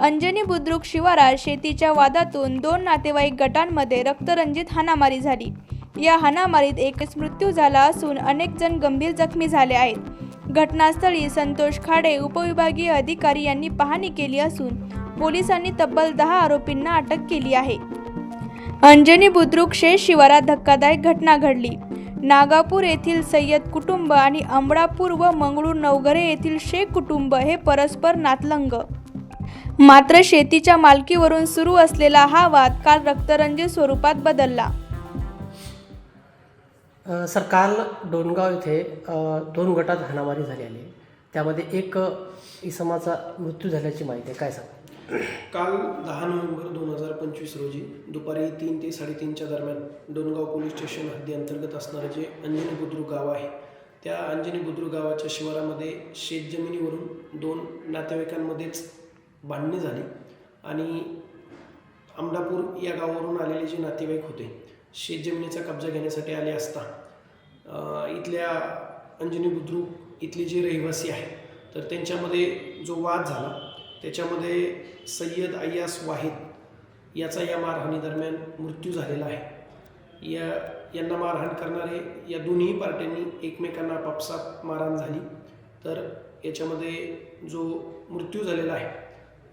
अंजनी बुद्रुक शिवारात शेतीच्या वादातून दोन नातेवाईक गटांमध्ये रक्तरंजित हाणामारी झाली. या हाणामारीत एकच मृत्यू झाला असून अनेक जण गंभीर जखमी झाले आहेत. घटनास्थळी संतोष खाडे उपविभागीय अधिकारी यांनी पाहणी केली असून पोलिसांनी तब्बल दहा आरोपींना अटक केली आहे. अंजनी बुद्रुक शेष शिवारात धक्कादायक घटना घडली. नागापूर येथील सय्यद कुटुंब आणि अमळापूर व मंगळूर नवघरे येथील शेख कुटुंब हे परस्पर नातलंग. मात्र शेतीच्या मालकीवरून सुरू असलेला हा वाद काल रक्तरंजित स्वरूपात बदलला. सर काल डोणगाव येथे दोन गटात हाणामारी झालेली आहे. त्यामध्ये एक इसमाचा मृत्यू झाल्याची माहिती आहे. काय सांग काल दहा नोव्हेंबर दोन हजार पंचवीस रोजी दुपारी तीन ते साडेतीनच्या दरम्यान डोनगाव पोलीस स्टेशन हद्दी अंतर्गत असणारं जे अंजनी बुद्रुक गाव आहे त्या अंजनी बुद्रुक गावाच्या शिवारामध्ये शेतजमिनीवरून दोन नातेवाईकांमध्येच भांडणे झाली आणि आमडापूर या गावावरून आलेले जे नातेवाईक होते शेतजमिनीचा कब्जा घेण्यासाठी आले असता इथल्या अंजनी बुद्रुक इथले जे रहिवासी आहेत तर त्यांच्यामध्ये जो वाद झाला त्याच्यामध्ये सय्यद अय्यास वाहिद याचा या मारहाणीदरम्यान मृत्यू झालेला आहे. या यांना मारहाण करणारे या दोन्ही पार्ट्यांनी एकमेकांना आपापसात मारहाण झाली. तर याच्यामध्ये जो मृत्यू झालेला आहे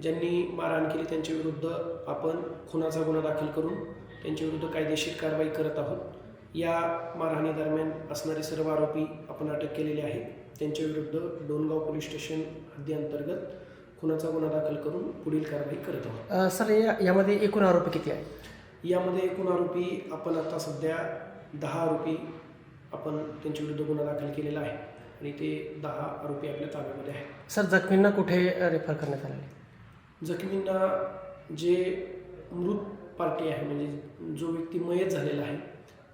ज्यांनी मारहाण केली त्यांच्या विरुद्ध आपण खुनाचा गुन्हा दाखल करून त्यांच्या विरुद्ध कायदेशीर कारवाई करत आहोत. या मारहाणीदरम्यान असणारे सर्व आरोपी आपण अटक केलेले आहेत. त्यांच्या विरुद्ध डोनगाव पोलीस स्टेशन हद्दीअंतर्गत खुनाचा गुन्हा दाखल करून पुढील कारवाई करत आहोत. अ, सर या यामध्ये एकूण आरोपी किती आहे यामध्ये एकूण आरोपी आपण आता सध्या दहा आरोपी आपण त्यांच्या विरुद्ध गुन्हा दाखल केलेला आहे आणि ते दहा आरोपी आपल्या ताब्यामध्ये आहेत. सर जखमींना कुठे रेफर करण्यात आलं जखमींना जे मृत पार्टी आहे म्हणजे जो व्यक्ती मयत झालेला आहे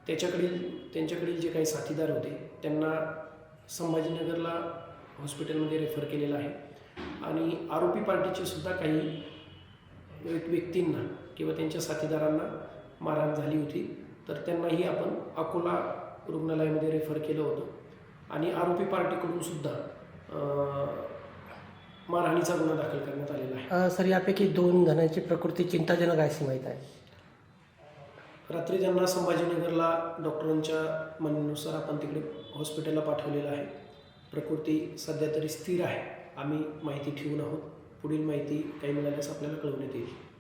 त्याच्याकडील त्यांच्याकडील जे काही साथीदार होते त्यांना संभाजीनगरला हॉस्पिटलमध्ये रेफर केलेलं आहे. आणि आरोपी पार्टीचे सुद्धा काही व्यक- व्यक्तींना किंवा त्यांच्या साथीदारांना मारहाण झाली होती. तर त्यांनाही आपण अकोला रुग्णालयामध्ये रेफर केलं होतं. आणि आरोपी पार्टीकडून सुद्धा मारहाणीचा गुन्हा दाखल करण्यात आलेला आहे. सर यापैकी दोन जणांची प्रकृती चिंताजनक आहे अशी माहीत आहे. रात्री ज्यांना संभाजीनगरला डॉक्टरांच्या म्हणण्यानुसार आपण तिकडे हॉस्पिटलला पाठवलेलं आहे. प्रकृती सध्या तरी स्थिर आहे. आम्ही माहिती ठेवून आहोत. पुढील माहिती काही मिळाल्यास आपल्याला कळवण्यात येईल.